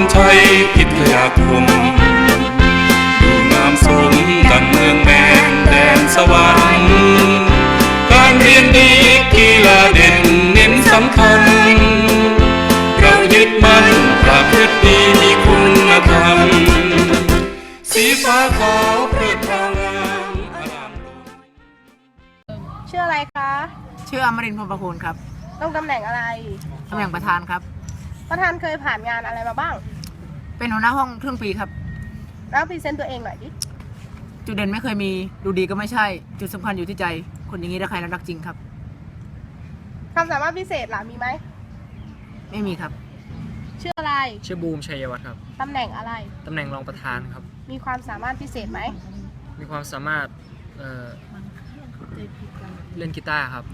นชัยพิทยาคมดูงามสมดังเมืองแมนแดนสวรรค์การเรียนดีกีฬาเด่นเน้นสำคัญ เรายึดมั่นประพฤติดีมีคุณธรรม สีฟ้าขาวเพื่อพรางามอารามหลวงชื่ออะไรคะ ชื่ออมรินทร์พรหมประโคนครับ ต้องตำแหน่งอะไร ตำแหน่งประธานครับ ประธานเคยผ่านงานอะไรมาบ้าง เป็นหัวหน้าห้องครึ่งปีครับ แล้วพรีเซนต์ตัวเองหน่อยดิ จุดเด่นไม่เคยมี ดูดีก็ไม่ใช่ จุดสำคัญอยู่ที่ใจ คนอย่างนี้ถ้าใครรักจริงครับ ความสามารถพิเศษล่ะมีไหม ไม่มีครับ ชื่ออะไร ชื่อบูมชัยวัฒน์ครับ ตำแหน่งอะไร ตำแหน่งรองประธานครับ มีความสามารถพิเศษไหม มีความสามารถเอ่อเล่นกีตาร์ครับ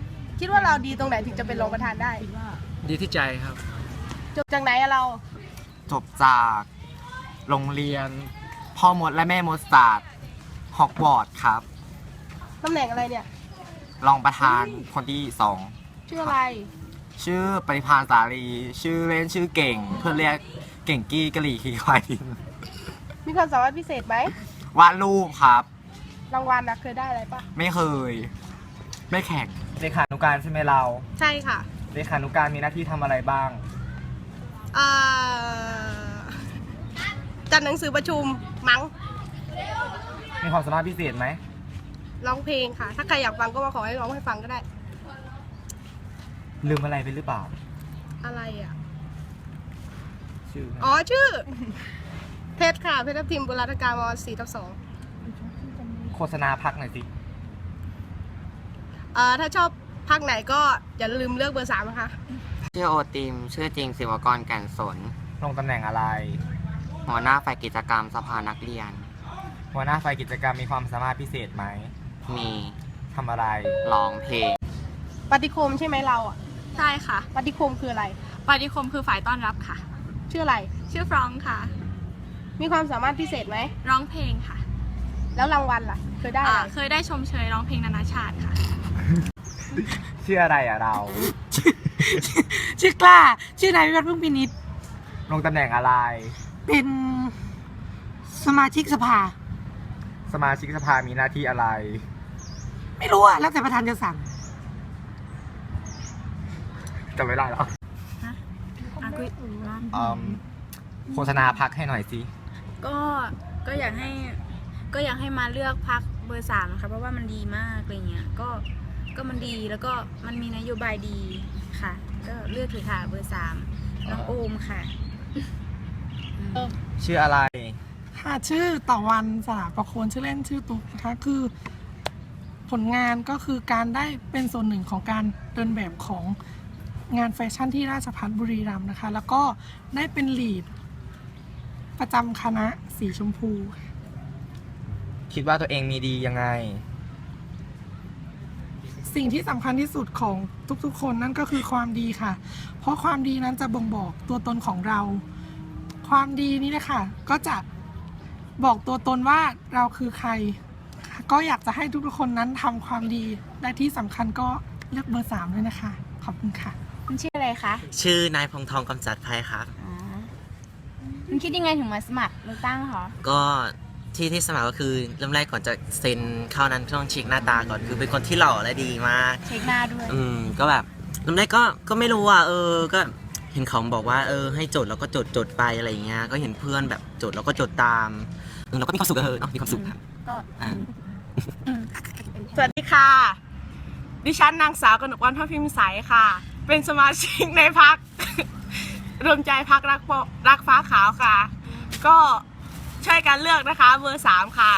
คิดว่าเราดีตรงไหนถึงจะเป็นรองประธานได้ ดีที่ใจครับ จบจากไหนอะเรา จบจากโรงเรียน พ่อมดและแม่มดศาสตร์ฮอกวอตส์ครับ ตำแหน่งอะไรเนี่ย รองประธานคนที่สอง ชื่ออะไร ชื่อปริพานสาลี ชื่อเล่นชื่อเก่ง เพื่อนเรียกเก่งกี้กะหรี่ขี้ควายทิ้งมีความสามารถพิเศษไหม วาดรูปครับ รางวัลนะเคยได้อะไรปะไม่เคย ไม่แข่งเลขานุการใช่ไหมเรา ใช่ค่ะ เลขานุการมีหน้าที่ทำอะไรบ้าง เอ่อจัดหนังสือประชุมมั้งมีความสามารถพิเศษไหมร้องเพลงค่ะ ถ้าใครอยากฟังก็มาขอให้ร้องให้ฟังก็ได้ ลืมอะไรไปหรือเปล่า อะไรอะ ชื่ออ๋อชื่อ เพชรค่ะ เพชรทับทิมบุรณการมสี่ทับสองโฆษณาพักหน่อยสิ เอ่อถ้าชอบภาคไหนก็อย่าลืมเลือกเบอร์สามนะคะ ชื่อโอติม ชื่อจริงศิวกรแก่นสน ลงตำแหน่งอะไร หัวหน้าฝ่ายกิจกรรมสภานักเรียน หัวหน้าฝ่ายกิจกรรมมีความสามารถพิเศษไหมมีทำอะไร ร้องเพลง ปฏิคมใช่ไหมเราอะใช่ค่ะ ปฏิคมคืออะไร ปฏิคมคือฝ่ายต้อนรับค่ะ ชื่ออะไร ชื่อฟรองก์ค่ะ มีความสามารถพิเศษไหม ร้องเพลงค่ะแล้วรางวัลล่ะ เคยได้อ่าอะไรเคยได้ชมเชยร้องเพลงนานาชาติค่ะ ชื่ออะไรอะเรา ชื่อกล้า ชื่อนายวิวัฒน์พึ่งพินิษลงตำแหน่งอะไร เป็นสมาชิกสภา สมาชิกสภามีหน้าที่อะไร ไม่รู้อะแล้วแต่ประธานจะสั่งจำไม่ได้หรออะคุยอืมโฆษณาพักให้หน่อยสิก็ก็อยากให้ ก็อยากให้มาเลือกพักเบอร์สามนะคะเพราะว่ามันดีมากอะไรเงี้ยก็ ก็มันดีแล้วก็มันมีนโยบายดีค่ะ ก็เลือกเถอะค่ะเบอร์สามน้องโอมค่ะ ชื่ออะไร ค่ะชื่อต่อวันสลาประโคนชื่อเล่นชื่อตุ๊กนะคะคือ ผลงานก็คือการได้เป็นส่วนหนึ่งของการเดินแบบของงานแฟชั่นที่ราชพัฒบุรีรัมย์นะคะ แล้วก็ได้เป็นลีดประจำคณะสีชมพู คิดว่าตัวเองมีดียังไง สิ่งที่สำคัญที่สุดของทุกๆ คนนั่นก็คือความดีค่ะ เพราะความดีนั้นจะบ่งบอกตัวตนของเรา ความดีนี้นะคะก็จะบอกตัวตนว่าเราคือใคร ก็อยากจะให้ทุกๆคนนั้นทำความดีและที่สำคัญก็เลือกเบอร์สามด้วยนะคะ ขอบคุณค่ะ คุณชื่ออะไรคะ ชื่อนายพงทองกำจัดภัยครับอ๋อคุณคิดยังไงถึงมาสมัครเลือกตั้งคะก็ ที่ที่สมัครก็คือเริ่มแรกก่อนจะเซ็นเข้านั้นต้องเช็คหน้าตาก่อนคือเป็นคนที่หล่อและดีมากเช็คหน้าด้วย อืมก็แบบเริ่มแรกก็ก็ไม่รู้อะเออก็เห็นเขาบอกว่าเออให้จดแล้วก็จดจดไปอะไรอย่างเงี้ยก็เห็นเพื่อนแบบจดแล้วก็จดตามเออเราก็มีความสุขกับเธอเนาะมีความสุขครับก็อ่า สวัสดีค่ะ ดิฉันนางสาวกนกวันพระพิมพ์ใสค่ะ เป็นสมาชิกในพัก รวมใจพักรักปอรักฟ้าขาวค่ะ ก็ ช่วยกันเลือกนะคะ เบอร์สามค่ะ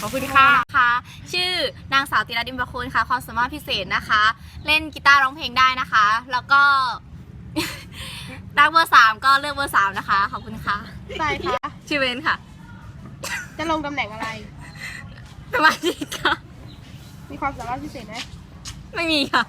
ขอบคุณค่ะ นะคะ ชื่อนางสาวติราดิมประโคนค่ะ ความสามารถพิเศษนะคะ เล่นกีตาร์ร้องเพลงได้นะคะ แล้วก็ รักเบอร์สามก็เลือกเบอร์สามนะคะ ขอบคุณค่ะใช่ค่ะ ชื่อเวนค่ะ จะลงตำแหน่งอะไรสมาชิกค่ะ มีความสามารถพิเศษไหมไม่มีค่ะ